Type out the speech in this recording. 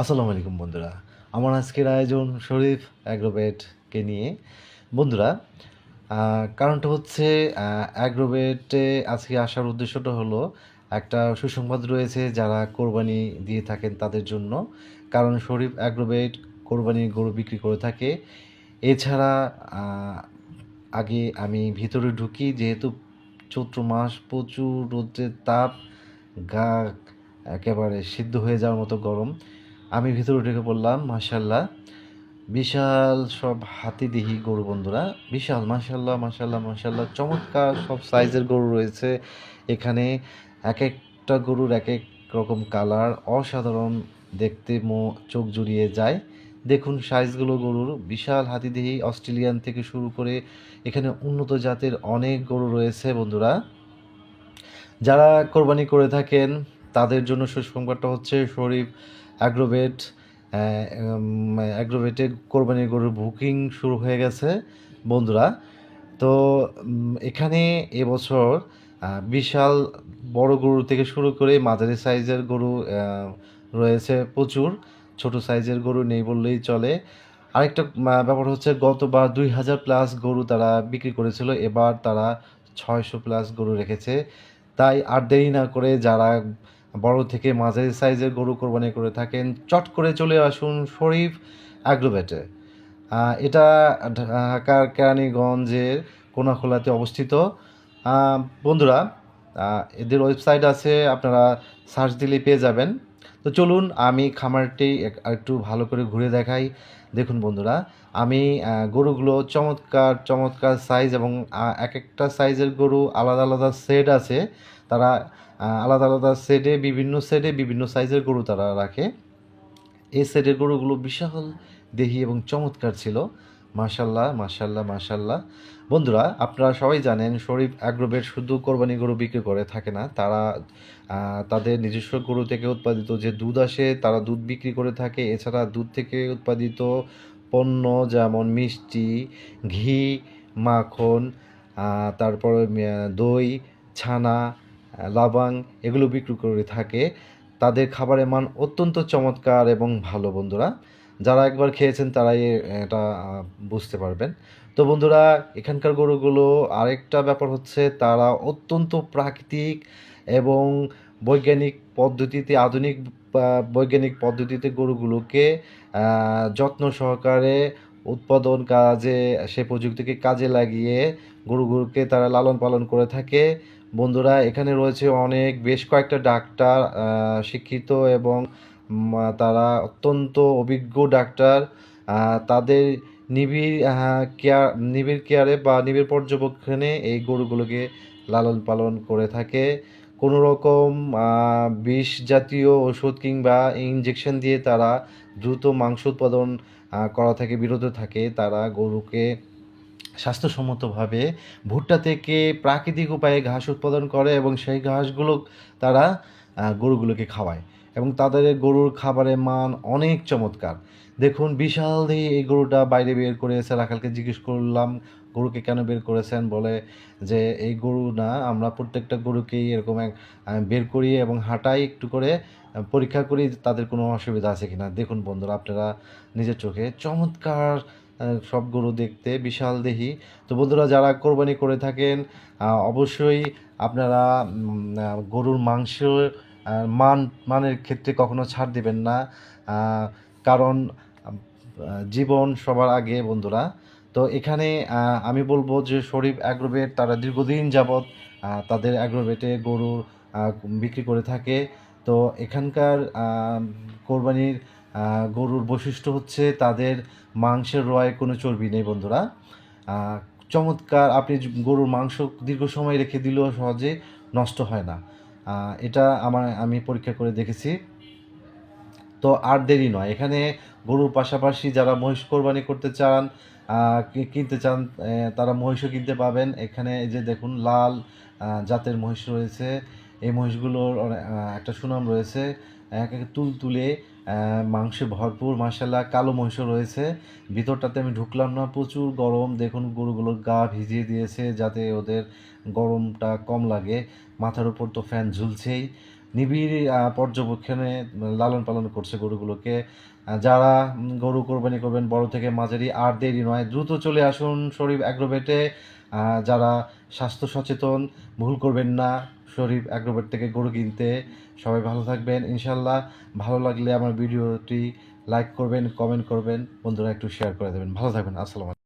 আসসালামু আলাইকুম বন্ধুরা। আমার আজকের আয়োজন শরীফ অ্যাগ্রোভেটকে নিয়ে। বন্ধুরা কারণটা হচ্ছে অ্যাগ্রোবেটে আজকে আসার উদ্দেশ্যটা হলো একটা সুসংবাদ রয়েছে যারা কোরবানি দিয়ে থাকেন তাদের জন্য। কারণ শরীফ অ্যাগ্রোবেট কোরবানির গরু বিক্রি করে থাকে। এছাড়া আগে আমি ভিতরে ঢুকি, যেহেতু চৈত্র মাস প্রচুর রৌদ্রের তাপ, গা একেবারে সিদ্ধ হয়ে যাওয়ার মতো গরম। আমি ভিতরে ঢুকে পড়লাম মাশাল্লাহ বিশাল সব হাতিদিহি গরু বন্ধুরা, বিশাল মাশাল্লাহ মাশাল্লাহ মাশাল্লাহ চমৎকার সব সাইজের গরু রয়েছে। এখানে এক একটা গরুর এক এক রকম কালার, অসাধারণ দেখতে মো, চোখ জুড়িয়ে যায়। দেখুন সাইজগুলো গরুর, বিশাল হাতিদিহি অস্ট্রেলিয়ান থেকে শুরু করে এখানে উন্নত জাতের অনেক গরু রয়েছে বন্ধুরা। যারা কোরবানি করে থাকেন, তাদের জন্য সুসংবাদটা হচ্ছে শরীফ অ্যাগ্রোভেট অ্যাগ্রোভেটে কোরবানির গরুর বুকিং শুরু হয়ে গেছে, বন্ধুরা। তো এখানে এবছর বিশাল বড় গরু থেকে শুরু করে মাঝারি সাইজের গরু রয়েছে প্রচুর। ছোট সাইজের গরু নেই বললেই চলে। আরেকটা ব্যাপার হচ্ছে গতবার দুই হাজার প্লাস গরু তারা বিক্রি করেছিল, এবার তারা ছয়শো প্লাস গরু রেখেছে। তাই আর দেরি না করে যারা বড় থেকে মাঝারি সাইজের গরু কোরবানি করে থাকেন। চট করে চলে আসুন শরীফ অ্যাগ্রোভেটে এটা ঢাকার কেরানীগঞ্জের কোনাখোলাতে অবস্থিত। বন্ধুরা এদের ওয়েবসাইট আছে, আপনারা সার্চ দিলে পেয়ে যাবেন। তো চলুন আমি খামারটি একটু ভালো করে ঘুরে দেখাই। দেখুন বন্ধুরা, আমি গরুগুলো চমৎকার চমৎকার সাইজ এবং এক একটা সাইজের গরু আলাদা আলাদা সেট আছে। তারা আলাদা আলাদা সেটে বিভিন্ন সেটে বিভিন্ন সাইজের গরু তারা রাখে। এই সেটের গরুগুলো বিশাল দেহি এবং চমৎকার ছিল। মাশাল্লাহ মাশাল্লাহ মাশাল্লাহ। বন্ধুরা, আপনারা সবাই জানেন, শরীফ অ্যাগ্রোভেট শুধু কোরবানি গরু বিক্রি করে থাকে না, তারা তাদের নিজস্ব গরু থেকে উৎপাদিত যে দুধ আসে, তারা দুধ বিক্রি করে থাকে। এছাড়া দুধ থেকে উৎপাদিত পণ্য যেমন মিষ্টি, ঘি, মাখন তারপরে দই, ছানা লাবাং, এগুলো বিক্রি করে থাকে। তাদের খাবারের মান অত্যন্ত চমৎকার এবং ভালো, বন্ধুরা। যারা একবার খেয়েছেন তারাই এটা বুঝতে পারবেন। তো বন্ধুরা, এখানকার গরুগুলো আরেকটা ব্যাপার হচ্ছে তারা অত্যন্ত প্রাকৃতিক এবং বৈজ্ঞানিক পদ্ধতিতে, আধুনিক বৈজ্ঞানিক পদ্ধতিতে গরুগুলোকে যত্ন সহকারে উৎপাদন কাজে, সে প্রযুক্তিকে কাজে লাগিয়ে গরুগুলোকে তারা লালন পালন করে থাকে। বন্ধুরা, এখানে রয়েছে অনেক, বেশ কয়েকটা ডাক্তার শিক্ষিত এবং তারা অত্যন্ত অভিজ্ঞ ডাক্তার। তাদের নিবিড় কেয়ার, নিবিড় কেয়ারে বা নিবিড় পর্যবেক্ষণে এই গরুগুলোকে লালন পালন করে থাকে। কোনো রকম বিষ জাতীয় ওষুধ কিংবা ইঞ্জেকশন দিয়ে তারা দ্রুত মাংস উৎপাদন করা থেকে বিরত থাকে। তারা গরুকে স্বাস্থ্যসম্মতভাবে ভুট্টা থেকে প্রাকৃতিক উপায়ে ঘাস উৎপাদন করে এবং সেই ঘাসগুলো তারা গরুগুলোকে খাওয়ায়। এবং তাদের গরুর খাবারের মান অনেক চমৎকার। দেখুন, বিশাল দিয়ে এই গরুটা বাইরে বের করেছে রাখালকে জিজ্ঞেস করলাম, গরুকে কেন বের করেছেন? বলে যে, এই গরু না, আমরা প্রত্যেকটা গরুকেই এরকম এক বের করি এবং হাঁটাই একটু করে পরীক্ষা করি তাদের কোনো অসুবিধা আছে কিনা। দেখুন বন্ধুরা, আপনারা নিজের চোখে চমৎকার সব গরু দেখতে বিশাল দেহি। তো বন্ধুরা, যারা কোরবানি করে থাকেন অবশ্যই আপনারা গরুর মাংস মান, মানের ক্ষেত্রে কখনো ছাড় দিবেন না। কারণ জীবন সবার আগে বন্ধুরা। তো এখানে আমি বলব যে শরীফ অ্যাগ্রোভেট, তারা দীর্ঘদিন যাবৎ তাদের অ্যাগ্রোভেটে গরু বিক্রি করে থাকে। তো এখানকার কোরবানির গরুর বৈশিষ্ট্য হচ্ছে তাদের মাংসের রয়ে কোনো চর্বি নেই বন্ধুরা। চমৎকার, আপনি গরুর মাংস দীর্ঘ সময় রেখে দিলেও সহজে নষ্ট হয় না। এটা আমার, আমি পরীক্ষা করে দেখেছি। তো আর দেরি নয়। এখানে গরুর পাশাপাশি যারা মহিষ কোরবানি করতে চান কিনতে চান তারা মহিষও কিনতে পাবেন। এখানে এই যে দেখুন, লাল জাতের মহিষ রয়েছে। এই মহিষগুলোর একটা সুনাম রয়েছে। এক এক তুল তুলে মাংসে ভরপুর মাসাল্লাহ কালো মহিষও রয়েছে। ভিতরটাতে আমি ঢুকলাম না, প্রচুর গরম। দেখুন গরুগুলোর গা ভিজিয়ে দিয়েছে যাতে ওদের গরমটা কম লাগে। মাথার উপর তো ফ্যান ঝুলছেই। নিবিড় পর্যবেক্ষণে লালন পালন করছে গরুগুলোকে। যারা গরু কোরবানি করবেন, বড় থেকে মাঝারি, আর দেরি নয়। দ্রুত চলে আসুন শরীফ অ্যাগ্রোভেটে। যারা স্বাস্থ্য সচেতন, ভুল করবেন না শরীফ অ্যাগ্রোভেট থেকে গরু কিনতে। সবাই ভালো থাকবেন ইনশাল্লাহ ভালো লাগলে আমার ভিডিওটি লাইক করবেন কমেন্ট করবেন। বন্ধুরা একটু শেয়ার করে দেবেন। ভালো থাকবেন, আসসালামু